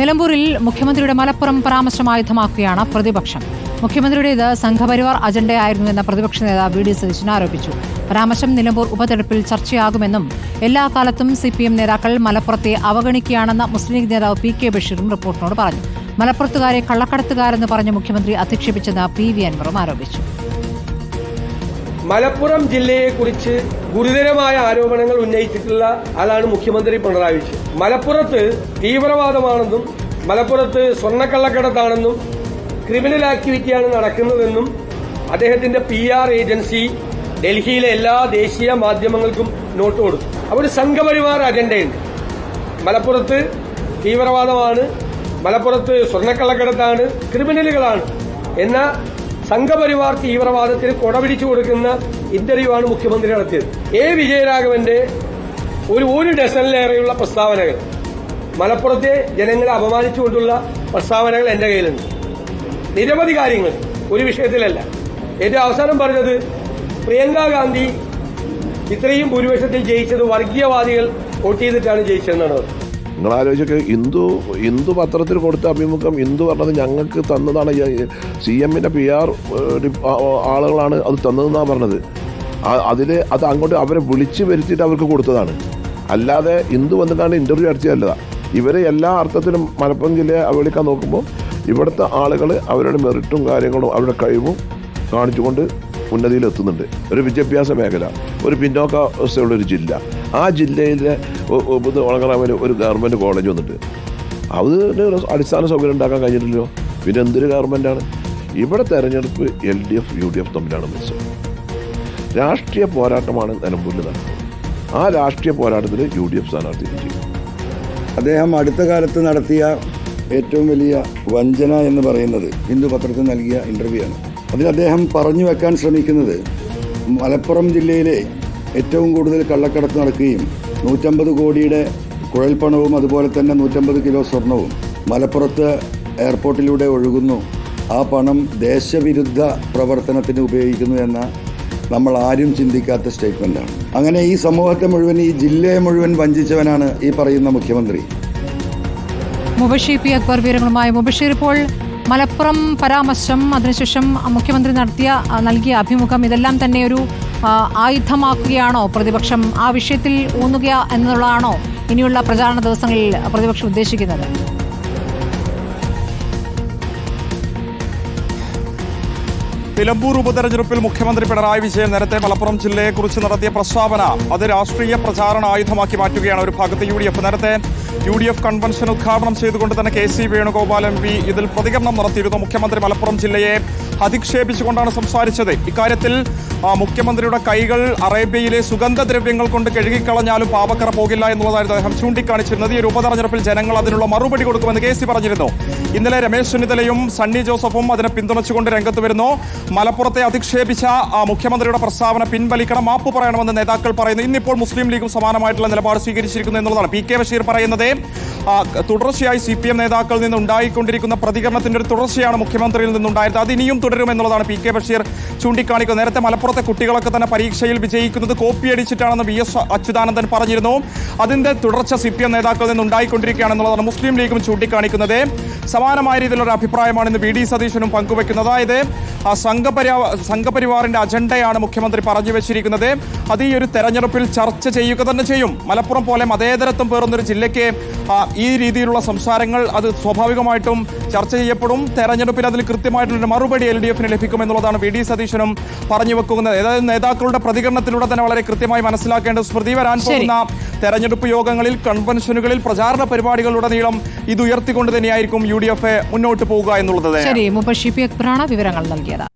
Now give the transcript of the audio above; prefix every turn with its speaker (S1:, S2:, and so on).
S1: നിലമ്പൂരിൽ മുഖ്യമന്ത്രിയുടെ മലപ്പുറം പരാമർശം ആയുധമാക്കുകയാണ് പ്രതിപക്ഷം മുഖ്യമന്ത്രിയുടേത് സംഘപരിവാർ അജണ്ടയായിരുന്നുവെന്ന പ്രതിപക്ഷ നേതാവ് വി ഡി സതീശൻ ആരോപിച്ചു. പരാമർശം നിലമ്പൂർ ഉപതെരഞ്ഞെടുപ്പിൽ ചർച്ചയാകുമെന്നും എല്ലാ കാലത്തും സി പി എം നേതാക്കൾ മലപ്പുറത്തെ അവഗണിക്കുകയാണെന്ന മുസ്ലിം ലീഗ് നേതാവ് പി കെ ബഷീറും റിപ്പോർട്ടിനോട് പറഞ്ഞു. മലപ്പുറത്തുകാരെ കള്ളക്കടത്തുകാരെന്ന് പറഞ്ഞ് മുഖ്യമന്ത്രി അധിക്ഷേപിച്ചെന്ന് പി വി അൻവറും ആരോപിച്ചു.
S2: മലപ്പുറം ജില്ലയെക്കുറിച്ച് ഗുരുതരമായ ആരോപണങ്ങൾ ഉന്നയിച്ചിട്ടുള്ള ആളാണ് മുഖ്യമന്ത്രി പിണറായി വിജയൻ. മലപ്പുറത്ത് തീവ്രവാദമാണെന്നും മലപ്പുറത്ത് സ്വർണക്കള്ളക്കടത്താണെന്നും ക്രിമിനൽ ആക്ടിവിറ്റിയാണ് നടക്കുന്നതെന്നും അദ്ദേഹത്തിന്റെ പി ആർ ഏജൻസി ഡൽഹിയിലെ എല്ലാ ദേശീയ മാധ്യമങ്ങൾക്കും നോട്ട് കൊടുത്തു. അവർ സംഘപരിവാർ അജണ്ടയുണ്ട് മലപ്പുറത്ത് തീവ്രവാദമാണ് മലപ്പുറത്ത് സ്വർണക്കള്ളക്കടത്താണ് ക്രിമിനലുകളാണ് എന്ന സംഘപരിവാർ തീവ്രവാദത്തിന് കൊടപിടിച്ചു കൊടുക്കുന്ന ഇന്റർവ്യൂ ആണ് മുഖ്യമന്ത്രി നടത്തിയത്. എ. വിജയരാഘവന്റെ ഒരു ഒരു ഡസനിലേറെയുള്ള പ്രസ്താവനകൾ. മലപ്പുറത്തെ ജനങ്ങളെ അപമാനിച്ചുകൊണ്ടുള്ള പ്രസ്താവനകൾ എന്റെ കയ്യിലുണ്ട്. നിരവധി കാര്യങ്ങൾ. ഒരു വിഷയത്തിലല്ല. ഏറ്റവും അവസാനം പറഞ്ഞത് പ്രിയങ്ക ഗാന്ധി ഇത്രയും ഭൂരിപക്ഷത്തിൽ ജയിച്ചത് വർഗീയവാദികൾ വോട്ട് ചെയ്തിട്ടാണ് ജയിച്ചതെന്നാണ് പറഞ്ഞത്.
S3: നിങ്ങൾ ആലോചിച്ചൊക്കെ ഹിന്ദു ഹിന്ദു പത്രത്തിൽ കൊടുത്ത അഭിമുഖം ഹിന്ദു പറഞ്ഞത് ഞങ്ങൾക്ക് തന്നതാണ്. സി എമ്മിന്റെ പി ആർ ആളുകളാണ് അത് തന്നതെന്നാണ് പറഞ്ഞത്. അതിൽ അത് അങ്ങോട്ട് അവരെ വിളിച്ചു വരുത്തിയിട്ട് അവർക്ക് കൊടുത്തതാണ്. അല്ലാതെ ഹിന്ദു വന്നിട്ടാണ് ഇന്റർവ്യൂ നടത്തിയല്ല ഇവരെ എല്ലാ അർത്ഥത്തിലും മലപ്പുറം ജില്ലയെ അവഗണിക്കാൻ നോക്കുമ്പോൾ ഇവിടുത്തെ ആളുകൾ അവരുടെ മെറിറ്റും കാര്യങ്ങളും അവരുടെ കഴിവും കാണിച്ചുകൊണ്ട് ഉന്നതിയിലെത്തുന്നുണ്ട്. ഒരു വിദ്യാഭ്യാസ മേഖല ഒരു പിന്നോക്ക അവസ്ഥയുള്ള ഒരു ജില്ല. ആ ജില്ലയിലെ വളങ്ങറാമിൽ ഒരു ഗവൺമെന്റ് കോളേജ് വന്നിട്ട്. അതിന് അടിസ്ഥാന സൗകര്യം ഉണ്ടാക്കാൻ കഴിഞ്ഞിട്ടില്ലല്ലോ. പിന്നെ എന്തൊരു ഗവൺമെന്റാണ് ഇവിടെ തെരഞ്ഞെടുപ്പ് L D F U D F തമ്മിലാണ് മത്സരം. രാഷ്ട്രീയ പോരാട്ടമാണ് നിലമ്പൂരിൽ നടക്കുന്നത്. ആ രാഷ്ട്രീയ പോരാട്ടത്തിൽ യു ഡി എഫ് സ്ഥാനാർത്ഥി
S4: അദ്ദേഹം അടുത്ത കാലത്ത് നടത്തിയ ഏറ്റവും വലിയ വഞ്ചന എന്ന് പറയുന്നത് ഹിന്ദു പത്രത്തിൽ നൽകിയ ഇന്റർവ്യൂ ആണ്. അതിൽ അദ്ദേഹം പറഞ്ഞു വെക്കാൻ ശ്രമിക്കുന്നത് മലപ്പുറം ജില്ലയിലെ ഏറ്റവും കൂടുതൽ കള്ളക്കടത്ത് നടക്കുകയും നൂറ്റമ്പത് കോടിയുടെ കുഴൽപ്പണവും അതുപോലെ തന്നെ നൂറ്റമ്പത് കിലോ സ്വർണവും മലപ്പുറത്ത് എയർപോർട്ടിലൂടെ ഒഴുകുന്നു. ആ പണം ദേശവിരുദ്ധ പ്രവർത്തനത്തിന് ഉപയോഗിക്കുന്നു എന്ന നമ്മൾ ആരും ചിന്തിക്കാത്ത സ്റ്റേറ്റ്മെന്റാണ് അങ്ങനെ ഈ സമൂഹത്തെ മുഴുവൻ ഈ ജില്ലയെ മുഴുവൻ വഞ്ചിച്ചവനാണ് ഈ പറയുന്ന മുഖ്യമന്ത്രി.
S1: മുബഷീർ പി അക്ബർ വിവരങ്ങളുമായി മുബഷീർ ഇപ്പോൾ മലപ്പുറം പരാമർശം. അതിനുശേഷം മുഖ്യമന്ത്രി നടത്തിയ നൽകിയ അഭിമുഖം. ഇതെല്ലാം തന്നെ ഒരു ആയുധമാക്കുകയാണോ? പ്രതിപക്ഷം ആ വിഷയത്തിൽ ഊന്നുക എന്നുള്ളതാണോ ഇനിയുള്ള പ്രചാരണ ദിവസങ്ങളിൽ പ്രതിപക്ഷം ഉദ്ദേശിക്കുന്നത്?
S5: നിലമ്പൂർ ഉപതെരഞ്ഞെടുപ്പിൽ മുഖ്യമന്ത്രി പിണറായി വിജയൻ നേരത്തെ മലപ്പുറം ജില്ലയെക്കുറിച്ച് നടത്തിയ പ്രസ്താവന അത് രാഷ്ട്രീയ പ്രചാരണ ആയുധമാക്കി മാറ്റുകയാണ് ഒരു ഭാഗത്ത് യു നേരത്തെ യു ഡി എഫ് കൺവെൻഷൻ ഉദ്ഘാടനം ചെയ്തുകൊണ്ട് തന്നെ K C Venugopal M P ഇതിൽ പ്രതികരണം നടത്തിയിരുന്നു. മുഖ്യമന്ത്രി മലപ്പുറം ജില്ലയെ അധിക്ഷേപിച്ചുകൊണ്ടാണ് സംസാരിച്ചത്. ഇക്കാര്യത്തിൽ മുഖ്യമന്ത്രിയുടെ കൈകൾ അറേബ്യയിലെ സുഗന്ധദ്രവ്യങ്ങൾ കൊണ്ട് കഴുകിക്കളഞ്ഞാലും പാപക്കറ പോകില്ല എന്നുള്ളതായിരുന്നു അദ്ദേഹം ചൂണ്ടിക്കാണിച്ചിരുന്നത്. ഈ ഒരു ഉപതെരഞ്ഞെടുപ്പിൽ ജനങ്ങൾ അതിനുള്ള മറുപടി കൊടുക്കുമെന്ന് കെ സി പറഞ്ഞിരുന്നു. ഇന്നലെ രമേശ് ചെന്നിത്തലയും സണ്ണി ജോസഫും അതിനെ പിന്തുണച്ചുകൊണ്ട് രംഗത്ത് വരുന്നു. മലപ്പുറത്തെ അധിക്ഷേപിച്ച മുഖ്യമന്ത്രിയുടെ പ്രസ്താവന പിൻവലിക്കണം മാപ്പ് പറയണമെന്ന് നേതാക്കൾ പറയുന്നു. ഇന്നിപ്പോൾ മുസ്ലിം ലീഗും സമാനമായിട്ടുള്ള നിലപാട് സ്വീകരിച്ചിരിക്കുന്നു എന്നുള്ളതാണ്. പി കെ ബഷീർ പറയുന്നത് തുടർച്ചയായി സി പി എം നേതാക്കളിൽ നിന്നുണ്ടായിക്കൊണ്ടിരിക്കുന്ന പ്രതികരണത്തിന്റെ ഒരു തുടർച്ചയാണ് മുഖ്യമന്ത്രിയിൽ നിന്നുണ്ടായത്. അത് ഇനിയും തുടരുമെന്നുള്ളതാണ് പി കെ ബഷീർ ചൂണ്ടിക്കാണിക്കുന്നത്. നേരത്തെ മലപ്പുറത്തെ കുട്ടികളൊക്കെ തന്നെ പരീക്ഷയിൽ വിജയിക്കുന്നത് കോപ്പിയടിച്ചിട്ടാണെന്ന് വി എസ് അച്യുതാനന്ദൻ പറഞ്ഞിരുന്നു. അതിന്റെ തുടർച്ച സി പി എം നേതാക്കളിൽ നിന്ന് മുസ്ലിം ലീഗും ചൂണ്ടിക്കാണിക്കുന്നത്. സമാനമായ രീതിയിലുള്ള അഭിപ്രായമാണ് ഇന്ന് വി ഡി സതീശനും പങ്കുവെക്കുന്നത്. അതായത് സംഘപരിവാ സംഘപരിവാറിന്റെ അജണ്ടയാണ് മുഖ്യമന്ത്രി പറഞ്ഞു വെച്ചിരിക്കുന്നത്. അത് ഈ ഒരു തെരഞ്ഞെടുപ്പിൽ ചർച്ച ചെയ്യുക തന്നെ ചെയ്യും. മലപ്പുറം പോലെ മതേതരത്വം പേറുന്നൊരു ജില്ലയ്ക്ക് ഈ രീതിയിലുള്ള സംസാരങ്ങൾ അത് സ്വാഭാവികമായിട്ടും ചർച്ച ചെയ്യപ്പെടും. തെരഞ്ഞെടുപ്പിൽ അതിൽ കൃത്യമായിട്ടുള്ള മറുപടി എൽ ഡി എഫിന് ലഭിക്കുമെന്നുള്ളതാണ് വി ഡി സതീശനും പറഞ്ഞു വെക്കുന്നത്. ഏതായാലും നേതാക്കളുടെ പ്രതികരണത്തിലൂടെ തന്നെ വളരെ കൃത്യമായി മനസ്സിലാക്കേണ്ട സ്മൃതി വരാൻ പോകുന്ന തെരഞ്ഞെടുപ്പ് യോഗങ്ങളിൽ കൺവെൻഷനുകളിൽ പ്രചാരണ പരിപാടികളുടനീളം ഇത് ഉയർത്തിക്കൊണ്ട് തന്നെയായിരിക്കും യു ഡി എഫ് മുന്നോട്ട് പോവുക എന്നുള്ളത്.
S1: ശരി മുബഷി പി അക്ബറാണ് വിവരങ്ങൾ നൽകിയത്.